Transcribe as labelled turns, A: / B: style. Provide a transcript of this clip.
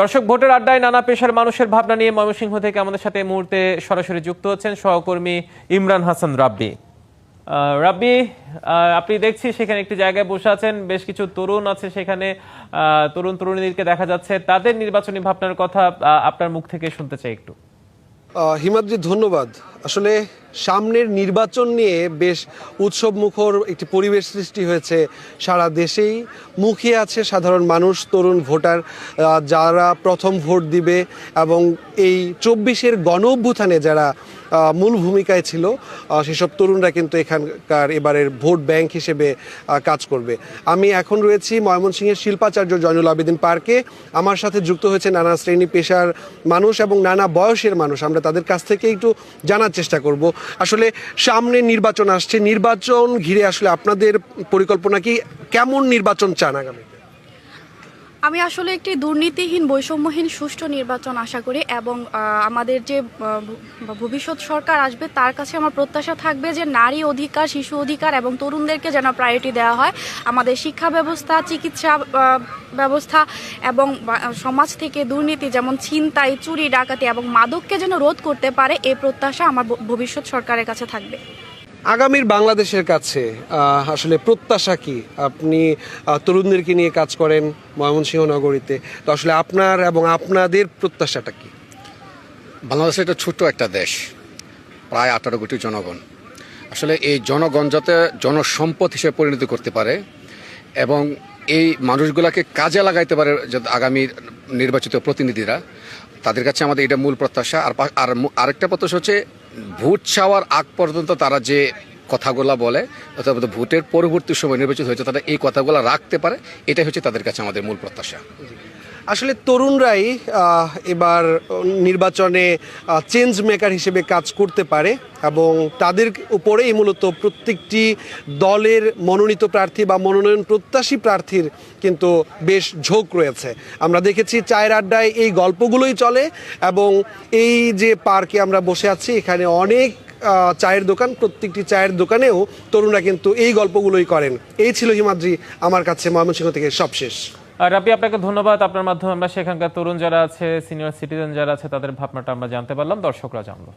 A: দর্শক, ভোটের আড্ডায় নানা পেশার মানুষের ভাবনা নিয়ে ময়মনসিংহ থেকে আমাদের সাথে এই মুহূর্তে সরাসরি যুক্ত হচ্ছেন সহকর্মী ইমরান হাসান রাব্বি। রাব্বি আপনি দেখছি সেখানে একটি জায়গায় বসে আছেন, বেশ কিছু তরুণ আছে সেখানে তরুণ তরুণীদেরকে দেখা যাচ্ছে। তাদের নির্বাচনী ভাবনার কথা আপনার মুখ থেকে শুনতে চাই একটু।
B: হিমাদ্রি, ধন্যবাদ। আসলে সামনের নির্বাচন নিয়ে বেশ উৎসব মুখর একটি পরিবেশ সৃষ্টি হয়েছে সারা দেশেই। মুখিয়ে আছে সাধারণ মানুষ, তরুণ ভোটার যারা প্রথম ভোট দিবে এবং এই চব্বিশের গণ অভ্যুত্থানে যারা মূল ভূমিকায় ছিল সেসব তরুণরা কিন্তু এখানকার এবারের ভোট ব্যাংক হিসেবে কাজ করবে। আমি এখন রয়েছি ময়মনসিংহের শিল্পাচার্য জয়নুল আবেদিন পার্কে। আমার সাথে যুক্ত হয়েছে নানা শ্রেণি পেশার মানুষ এবং নানা বয়সের মানুষ। আমরা তাদের কাছ থেকে একটু জানার চেষ্টা করব। আসলে সামনে নির্বাচন আসছে। নির্বাচন ঘিরে আসলে আপনাদের পরিকল্পনা কি? কেমন নির্বাচন চান আগামী
C: আমি আসলে একটি দুর্নীতিহীন, বৈষম্যহীন, সুষ্ঠু নির্বাচন আশা করি এবং আমাদের যে ভবিষ্যৎ সরকার আসবে তার কাছে আমার প্রত্যাশা থাকবে যে নারী অধিকার, শিশু অধিকার এবং তরুণদেরকে যেন প্রায়োরিটি দেওয়া হয়। আমাদের শিক্ষা ব্যবস্থা, চিকিৎসা ব্যবস্থা এবং সমাজ থেকে দুর্নীতি যেমন ছিনতাই, চুরি, ডাকাতি এবং মাদককে যেন রোধ করতে পারে এই প্রত্যাশা আমার ভবিষ্যৎ সরকারের কাছে থাকবে।
B: আগামীর বাংলাদেশের কাছে আসলে প্রত্যাশা কি? আপনি তরুণদেরকে নিয়ে কাজ করেন ময়মনসিংহ নগরীতে তো আসলে আপনার এবং আপনাদের প্রত্যাশাটা কি?
D: বাংলাদেশ একটা ছোট্ট একটা দেশ, প্রায় আঠারো কোটি জনগণ। আসলে এই জনগণ যাতে জনসম্পদ হিসেবে পরিণত করতে পারে এবং এই মানুষগুলাকে কাজে লাগাইতে পারে আগামী নির্বাচিত প্রতিনিধিরা, তাদের কাছে আমাদের এটা মূল প্রত্যাশা। আর আরেকটা প্রত্যাশা হচ্ছে ভোট চাওয়ার আগ পর্যন্ত তারা যে কথাগুলা বলে অথবা ভোটের পরবর্তী সময় নির্বাচিত হয়েছে, তারা এই কথাগুলো রাখতে পারে। এটাই হচ্ছে তাদের কাছে আমাদের মূল প্রত্যাশা।
B: আসলে তরুণরাই এবার নির্বাচনে চেঞ্জ মেকার হিসেবে কাজ করতে পারে এবং তাদের উপরেই মূলত প্রত্যেকটি দলের মনোনীত প্রার্থী বা মনোনয়ন প্রত্যাশী প্রার্থীর কিন্তু বেশ ঝোঁক রয়েছে। আমরা দেখেছি চায়ের আড্ডায় এই গল্পগুলোই চলে এবং এই যে পার্কে আমরা বসে আছি, এখানে অনেক চায়ের দোকান, প্রত্যেকটি চায়ের দোকানেও তরুণরা কিন্তু এই গল্পগুলোই করেন। এই ছিল হিমাদ্রি, আমার কাছে ময়মনসিংহ থেকে সবশেষ।
A: রাব্বি, আপনাকে ধন্যবাদ। আপনার মাধ্যমে আমরা সেখানকার তরুণ যারা আছে সিনিয়র সিটিজেন যারা আছে, তাদের ভাবনাটা আমরা জানতে পারলাম। দর্শকরা জানলো।